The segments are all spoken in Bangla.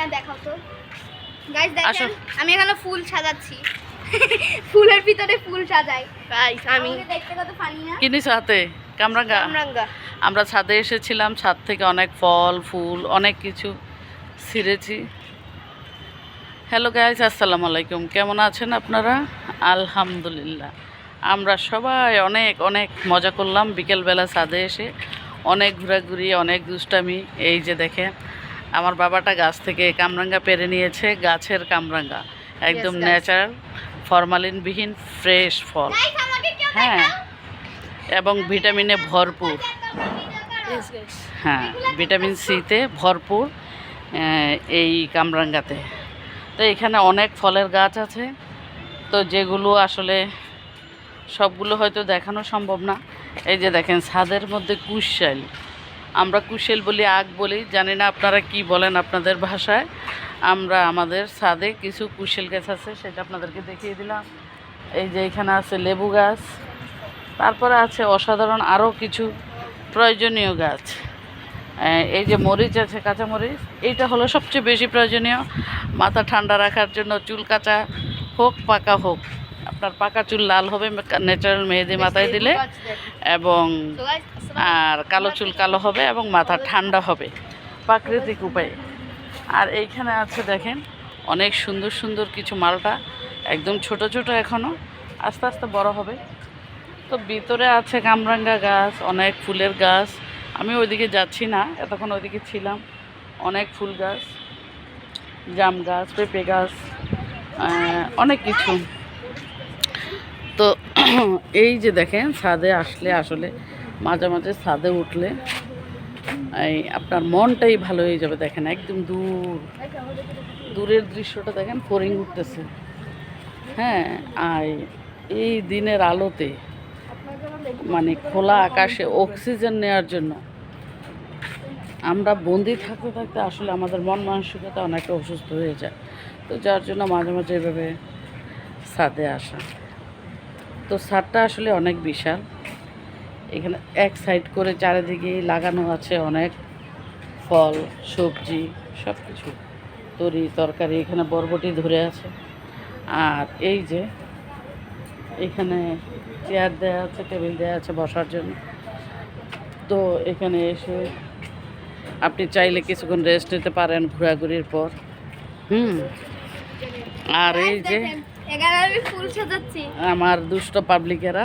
হ্যাঁ দেখাও তো। গাইস দেখেন আমি এখানে ফুল সাজাচ্ছি। ফুলের ভিতরে ফুল সাজাই। গাইস আমি দেখতে কত ফানি না? কিনিস হাতে? কামরাঙ্গা? কামরাঙ্গা। আমরা ছাদে এসেছিলাম ছাদ থেকে অনেক ফল ফুল অনেক কিছু ছিঁড়েছি। হ্যালো গাইজ আসসালামু আলাইকুম। কেমন আছেন আপনারা? আলহামদুলিল্লাহ। আমরা সবাই অনেক অনেক মজা করলাম। বিকেলবেলা ছাদে এসে অনেক ঘোরাঘুরি অনেক দুষ্টামি। এই যে দেখেন আমার বাবাটা গাছ থেকে কামরাঙ্গা পেরে নিয়েছে গাছের কামরাঙ্গা। একদম. ন্যাচারাল ফরমালিনবিহীন ফ্রেশ ফল। হ্যাঁ। এবং ভিটামিনে ভরপুর। হ্যাঁ ভিটামিন সিতে ভরপুর এই কামরাঙ্গাতে। তো এখানে অনেক ফলের গাছ আছে। তো যেগুলো আসলে সবগুলো হয়তো দেখানো সম্ভব না। এই যে দেখেন ছাদের মধ্যে কুশাল। আমরা কুশেল বলি আগ বলি জানি না আপনারা কি বলেন আপনাদের ভাষায়। আমরা আমাদের ছাদে কিছু কুশেল গাছ আছে সেটা আপনাদেরকে দেখিয়ে দিলাম। এই যে এখানে আছে লেবু গাছ তারপরে আছে অসাধারণ আরও কিছু প্রয়োজনীয় গাছ। এই যে মরিচ আছে কাঁচা মরিচ এইটা হলো সবচেয়ে বেশি প্রয়োজনীয়। মাথা ঠান্ডা রাখার জন্য চুল কাঁচা হোক পাকা হোক। আপনার পাকা চুল লাল হবে ন্যাচারাল মেহেদি মাথায় দিলে। এবং আর কালো চুল কালো হবে এবং মাথা ঠান্ডা হবে। প্রাকৃতিক উপায়ে। আর এইখানে আছে দেখেন, অনেক সুন্দর সুন্দর কিছু মালটা। একদম ছোট ছোট এখনও আস্তে আস্তে বড় হবে। তো ভিতরে আছে কামরাঙ্গা গাছ, অনেক ফুলের গাছ। আমি ওইদিকে যাচ্ছি না, এতক্ষণ ওইদিকে ছিলাম। অনেক ফুল গাছ, জাম গাছ, পেঁপে গাছ অনেক কিছু। তো এই যে দেখেন, ছাদে আসলে আসলে মাঝে মাঝে ছাদে উঠলে এই আপনার মনটাই ভালো হয়ে যাবে দেখেন, একদম দূর। দূরের দৃশ্যটা দেখেন, ফরিং উঠতেছে। হ্যাঁ আর এই দিনের আলোতে মানে খোলা আকাশে অক্সিজেন নেওয়ার জন্য, আমরা বন্দি থাকতে থাকতে আসলে আমাদের মন মানসিকতা অনেকটা অসুস্থ হয়ে যায়। তো যার জন্য মাঝে মাঝে এভাবে ছাদে আসা। তো ছাদটা আসলে অনেক বিশাল। এখানে এক সাইড করে চারিদিকে লাগানো আছে অনেক ফল সবজি সব কিছু তরি তরকারি এখানে বরবটি ধরে আছে। আর এই যে এখানে চেয়ার দেওয়া আছে টেবিল দেওয়া আছে বসার জন্য। তো এখানে এসে আপনি চাইলে কিছুক্ষণ রেস্ট নিতে পারেন ঘোরাঘুরির পর। হুম। আর এই যে আমার দুষ্ট পাবলিকেরা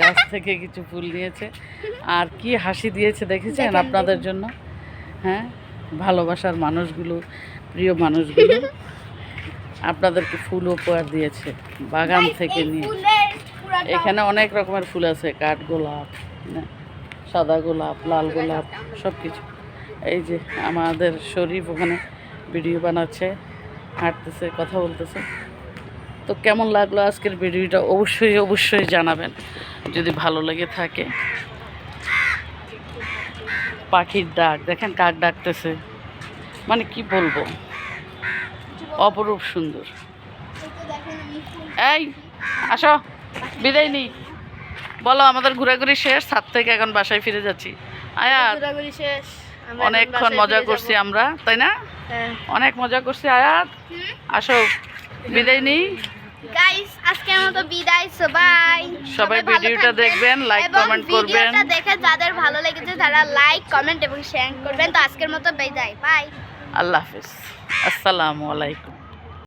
গাছ থেকে কিছু ফুল দিয়েছে। আর কি হাসি দিয়েছে দেখেছেন আপনাদের জন্য? হ্যাঁ? ভালোবাসার মানুষগুলো প্রিয় মানুষগুলো আপনাদেরকে ফুল উপহার দিয়েছে বাগান থেকে নিয়ে। এখানে অনেক রকমের ফুল আছে কাঠ গোলাপ হ্যাঁ, সাদা গোলাপ লাল গোলাপ সব কিছু এই যে আমাদের শরীফ ওখানে ভিডিও বানাচ্ছে হাঁটতেছে কথা বলতেছে। তো কেমন লাগল আজকের ভিডিওটা অবশ্যই অবশ্যই জানাবেন। যদি ভালো লেগে থাকে। পাখির ডাক দেখেন কাক ডাকতেছে। মানে কি বলব? অপরূপ সুন্দর। এই আসো বিদায় নেই। বলো আমাদের ঘোরাঘুরি শেষ? ছাদ থেকে এখন বাসায় ফিরে যাচ্ছি। আয়াত ঘোরাঘুরি শেষ। অনেকক্ষণ মজা করছি আমরা তাই না? হ্যাঁ। অনেক মজা করছি আয়াত। আসো বিদায় নেই। গাইস আজকের মতো বিদায় সবাই সবাই ভিডিওটা দেখবেন, লাইক কমেন্ট করবেন। ভিডিওটা দেখে যাদের ভালো লেগেছে তারা লাইক কমেন্ট এবং শেয়ার করবেন। তো আজকের মতো বিদায় বাই আল্লাহ হাফিজ। আসসালামু আলাইকুম।